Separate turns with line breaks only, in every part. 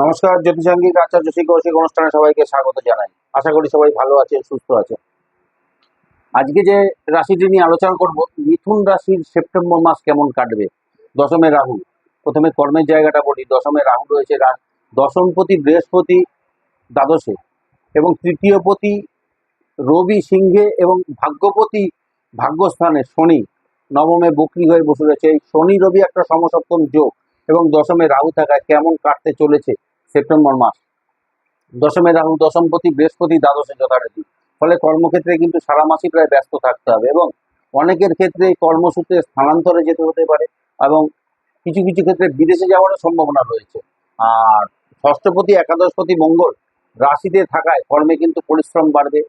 নমস্কার, জ্যোতিষাঙ্গিক আচার্য শ্রী কৌশিক অনুষ্ঠানে সবাইকে স্বাগত জানাই। আশা করি সবাই ভালো আছে সুস্থ আছে আজকে যে রাশিটি নিয়ে আলোচনা করব, মিথুন রাশির সেপ্টেম্বর মাস কেমন কাটবে? দশমে রাহু, প্রথমে কর্মের জায়গাটা বলি, দশমে রাহু রয়েছে দশমপতি বৃহস্পতি দ্বাদশে এবং তৃতীয়পতি রবি সিংহে এবং ভাগ্যপতি ভাগ্যস্থানে শনি, নবমে বকরি হয়ে বসে রয়েছে। এই শনি রবি একটা সমসপ্তম যোগ এবং দশমে রাহু থাকায় কেমন কাটতে চলেছে সেপ্টেম্বর মাস। দশমে রাহু দশমপতি বৃহস্পতি দ্বাদশে যথারীতি। ফলে কর্মক্ষেত্রে কিন্তু সারা মাসই প্রায় ব্যস্ত থাকতে হবে এবং অনেকের ক্ষেত্রে কর্মসূত্রে স্থানান্তরে যেতে হতে পারে এবং কিছু কিছু ক্ষেত্রে বিদেশে যাওয়ারও সম্ভাবনা রয়েছে। আর ষষ্ঠপতি, একাদশপতি, মঙ্গল রাশিতে থাকায় কর্মে কিন্তু পরিশ্রম বাড়বে।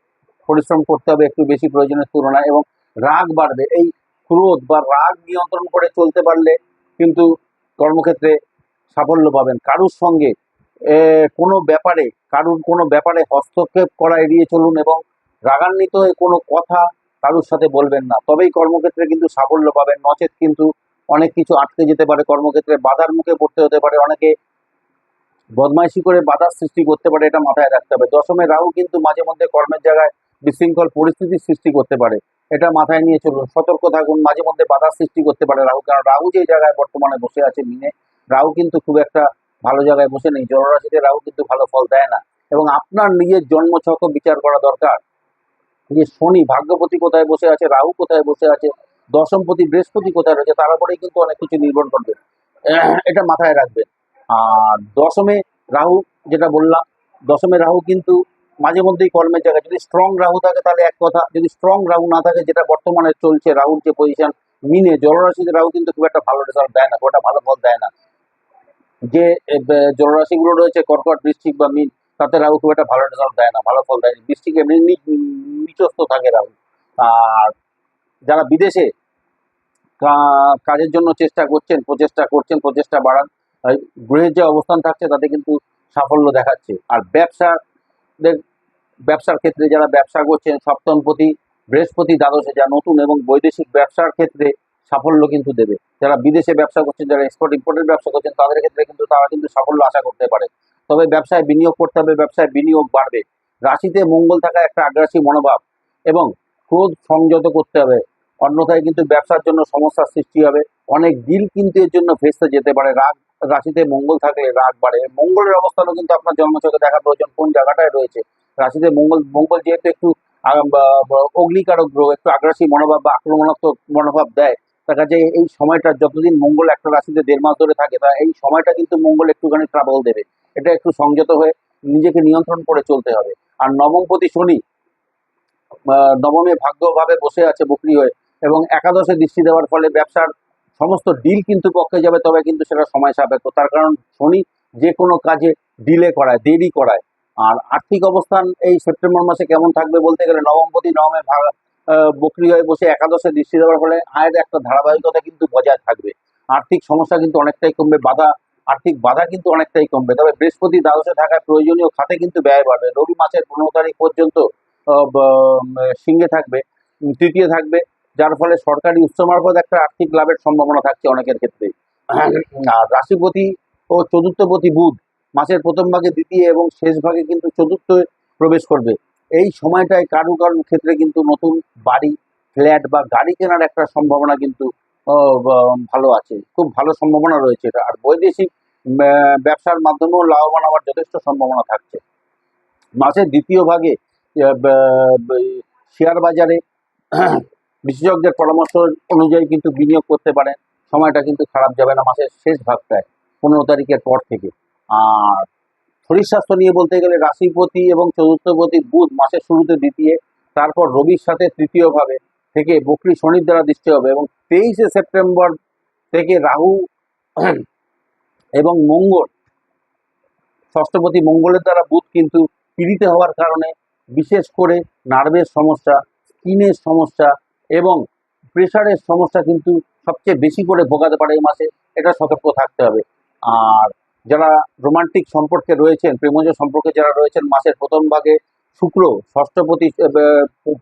পরিশ্রম করতে হবে একটু বেশি প্রয়োজনের তুলনায় এবং রাগ বাড়বে। এই ক্রোধ বা রাগ নিয়ন্ত্রণ করে চলতে পারলে কিন্তু কর্মক্ষেত্রে সাফল্য পাবেন। কারুর সঙ্গে কোনো ব্যাপারে, কারুর কোনো ব্যাপারে হস্তক্ষেপ করা এড়িয়ে চলুন এবং রাগান্বিত হয়ে কোনো কথা কারুর সাথে বলবেন না। তবেই কর্মক্ষেত্রে কিন্তু সাফল্য পাবেন। নচেত কিন্তু অনেক কিছু আটকে যেতে পারে। কর্মক্ষেত্রে বাধার মুখে পড়তে হতে পারে। অনেকে বদমাইশি করে বাধার সৃষ্টি করতে পারে, এটা মাথায় রাখতে হবে। দশমে রাহু কিন্তু মাঝে মধ্যে কর্মের জায়গায় বিশৃঙ্খল পরিস্থিতির সৃষ্টি করতে পারে। এটা মাথায় নিয়ে চলুন। সতর্ক থাকুন। মাঝে মধ্যে বাধার সৃষ্টি করতে পারে রাহু। কারণ রাহু যে জায়গায় বর্তমানে বসে আছে মিনে, রাহু কিন্তু খুব একটা ভালো জায়গায় বসে নেই জলরাশিতে রাহু কিন্তু ভালো ফল দেয় না। এবং আপনার নিজের জন্মছক বিচার করা দরকার। যে শনি ভাগ্যপতি কোথায় বসে আছে, রাহু কোথায় বসে আছে, দশমপতি বৃহস্পতি কোথায় রয়েছে, তার উপরেই কিন্তু অনেক কিছু নির্ভর করবে। এটা মাথায় রাখবেন। আর দশমে রাহু যেটা বললাম, দশমে রাহু কিন্তু মাঝে মধ্যেই কর্মের জায়গায় যদি স্ট্রং রাহু থাকে তাহলে এক কথা, যদি স্ট্রং রাহু না থাকে, যেটা বর্তমানে চলছে, রাহুর যে পজিশন মিনে জলরাশিতে রাহু কিন্তু খুব একটা ভালো রেজাল্ট দেয় না, খুব একটা ভালো ফল দেয় না। যে জলরাশিগুলো রয়েছে, কর্কট, বৃশ্চিক বা মিন, তাতে রাহু খুব একটা ভালো রেজাল্ট দেয় না, ভালো ফল দেয় না। বৃশ্চিক এমনি নিচস্থ থাকে রাহু। আর যারা বিদেশে কাজের জন্য চেষ্টা করছেন, প্রচেষ্টা করছেন, প্রচেষ্টা বাড়ান গৃহের যে অবস্থান থাকছে, তাতে কিন্তু সাফল্য দেখাচ্ছে। আর ব্যবসাদের, ব্যবসার ক্ষেত্রে যারা ব্যবসা করছেন, সপ্তমপতি, বৃহস্পতি, দ্বাদশে যা নতুন এবং বৈদেশিক ব্যবসার ক্ষেত্রে সাফল্য কিন্তু দেবে। যারা বিদেশে ব্যবসা করছেন, যারা এক্সপোর্ট ইম্পোর্টের ব্যবসা করছেন, তাদের ক্ষেত্রে কিন্তু তারা কিন্তু সাফল্য আশা করতে পারে। তবে ব্যবসায় বিনিয়োগ করতে হবে, ব্যবসায় বিনিয়োগ বাড়বে। রাশিতে মঙ্গল থাকা একটা আগ্রাসী মনোভাব এবং ক্রোধ সংযত করতে হবে। অন্যথায় কিন্তু ব্যবসার জন্য সমস্যার সৃষ্টি হবে। অনেক ডিল কিন্তু এর জন্য ভেস্তে যেতে পারে। রাগ, রাশিতে মঙ্গল থাকলে রাগ বাড়ে। মঙ্গলের অবস্থানও কিন্তু আপনার জন্মছকে দেখা প্রয়োজন, কোন জায়গাটায় রয়েছে। রাশিতে মঙ্গল মঙ্গল যেহেতু একটু অগ্নিকারক গ্রহ একটু আগ্রাসী মনোভাব বা আক্রমণাত্মক মনোভাব দেয় তার কাছে এই সময়টা যতদিন মঙ্গল একটা রাশিতে দেড় মাস ধরে থাকে তা এই সময়টা কিন্তু মঙ্গল একটুখানি ট্রাবল দেবে। এটা একটু সংযত হয়ে নিজেকে নিয়ন্ত্রণ করে চলতে হবে। আর নবমপতি শনি আহ, নবমে ভাগ্যভাবে বসে আছে বকরি হয়ে এবং একাদশে দৃষ্টি দেওয়ার ফলে ব্যবসার সমস্ত ডিল কিন্তু পক্ষে যাবে তবে কিন্তু সেটা সময় সাপেক্ষ। তার কারণ শনি যে কোনো কাজে ডিলে করায় দেরি করায়। আর আর্থিক অবস্থান এই সেপ্টেম্বর মাসে কেমন থাকবে বলতে গেলে নবমপতি নবমে ভাগ আহ, বকরি হয়ে বসে একাদশে দৃষ্টি দেওয়ার ফলে আয়ের একটা ধারাবাহিকতা কিন্তু বজায় থাকবে। আর্থিক সমস্যা কিন্তু অনেকটাই কমবে, বাধা, আর্থিক বাধা কিন্তু অনেকটাই কমবে। তবে বৃহস্পতি দ্বাদশে থাকায় প্রয়োজনীয় খাতে কিন্তু ব্যয় বাড়বে। রবি মাসের পনেরো তারিখ পর্যন্ত সিংহে থাকবে তৃতীয় থাকবে, যার ফলে সরকারি উৎস মারফত একটা আর্থিক লাভের সম্ভাবনা থাকছে অনেকের ক্ষেত্রে। আর রাশিপতি ও চতুর্থপতি বুধ মাসের প্রথম ভাগে, দ্বিতীয় এবং শেষ ভাগে কিন্তু চতুর্থ প্রবেশ করবে। এই সময়টায় কারু কারুর ক্ষেত্রে কিন্তু নতুন বাড়ি, ফ্ল্যাট বা গাড়ি কেনার একটা সম্ভাবনা কিন্তু ভালো আছে। খুব ভালো সম্ভাবনা রয়েছে এটা। আর বৈদেশিক ব্যবসার মাধ্যমেও লাভবান হওয়ার যথেষ্ট সম্ভাবনা থাকছে। মাসের দ্বিতীয় ভাগে শেয়ার বাজারে বিশেষজ্ঞের পরামর্শ অনুযায়ী কিন্তু বিনিয়োগ করতে পারেন। সময়টা কিন্তু খারাপ যাবে না মাসের শেষ ভাগটায়, পনেরো তারিখের পর থেকে। আর শরীর স্বাস্থ্য নিয়ে বলতে গেলে রাশিপতি এবং চতুর্থপতি বুধ মাসের শুরুতে দ্বিতীয়, তারপর রবির সাথে তৃতীয়ভাবে থেকে বকরি শনির দ্বারা দৃষ্টি হবে এবং তেইশে সেপ্টেম্বর থেকে রাহু এবং মঙ্গল, ষষ্ঠপতি মঙ্গলের দ্বারা বুধ কিন্তু পীড়িত হওয়ার কারণে বিশেষ করে নার্ভের সমস্যা, স্কিনের সমস্যা এবং প্রেশারের সমস্যা কিন্তু সবচেয়ে বেশি করে ভোগাতে পারে এই মাসে, এটা সতর্ক থাকতে হবে। আর যারা রোমান্টিক সম্পর্কে রয়েছেন, প্রেমজ সম্পর্কে যারা রয়েছেন, মাসের প্রথম ভাগে শুক্র, ষষ্ঠপতি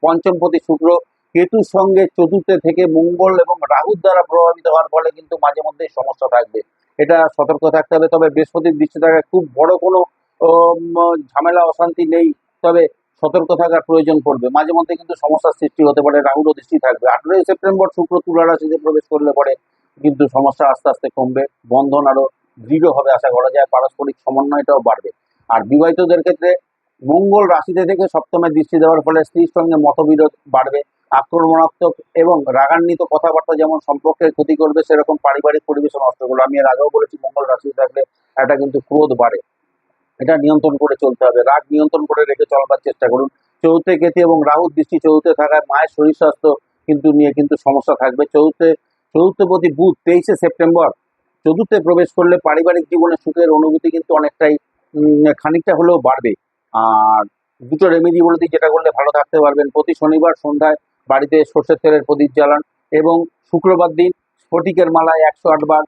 পঞ্চমপতি শুক্র, কেতুর সঙ্গে চতুর্থে থেকে মঙ্গল এবং রাহুর দ্বারা প্রভাবিত হওয়ার ফলে কিন্তু মাঝে মধ্যে সমস্যা থাকবে। এটা সতর্ক থাকতে হবে। তবে বৃহস্পতির দৃষ্টি থাকায় খুব বড় কোনো ঝামেলা, অশান্তি নেই। তবে সতর্ক থাকার প্রয়োজন পড়বে। মাঝে মধ্যে কিন্তু সমস্যার সৃষ্টি হতে পারে, রাহুরও দৃষ্টি থাকবে। আঠেরোই সেপ্টেম্বর শুক্র তুলা রাশিতে প্রবেশ করলে পরে কিন্তু সমস্যা আস্তে আস্তে কমবে। বন্ধন আরও দৃঢ় হবে আশা করা যায়, পারস্পরিক সমন্বয়টাও বাড়বে। আর বিবাহিতদের ক্ষেত্রে মঙ্গল রাশিতে থেকে সপ্তমে দৃষ্টি দেওয়ার ফলে স্ত্রীর সঙ্গে মতবিরোধ বাড়বে, আক্রমণাত্মক এবং রাগান্বিত কথাবার্তা যেমন সম্পর্কের ক্ষতি করবে, সেরকম পারিবারিক পরিবেশ নষ্ট করবে। আমি এর আগেও বলেছি, মঙ্গল রাশিতে থাকলে এটা কিন্তু ক্রোধ বাড়ে। এটা নিয়ন্ত্রণ করে চলতে হবে। রাগ নিয়ন্ত্রণ করে রেখে চলবার চেষ্টা করুন। চৌথে কেতু এবং রাহুর দৃষ্টি চৌথে থাকায় মায়ের শরীর স্বাস্থ্য কিন্তু নিয়ে কিন্তু সমস্যা থাকবে। চৌথে চতুর্থপতি বুধ তেইশে সেপ্টেম্বর চতুর্থে প্রবেশ করলে পারিবারিক জীবনে সুখের অনুভূতি কিন্তু অনেকটাই খানিকটা হলেও বাড়বে। আর দুটো রেমেডি বলে দিই, যেটা করলে ভালো থাকতে পারবেন। প্রতি শনিবার সন্ধ্যায় বাড়িতে সর্ষের তেলের প্রদীপ জ্বালান এবং শুক্রবার দিন স্ফটিকের মালায় একশো আটবার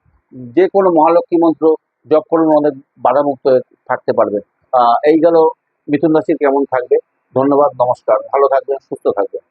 যে কোনো মহালক্ষ্মী মন্ত্র জপ করুন অনেক বাধামুক্ত থাকতে পারবে এই গেল মিথুন রাশির কেমন থাকবে। ধন্যবাদ, নমস্কার। ভালো থাকবেন, সুস্থ থাকবেন।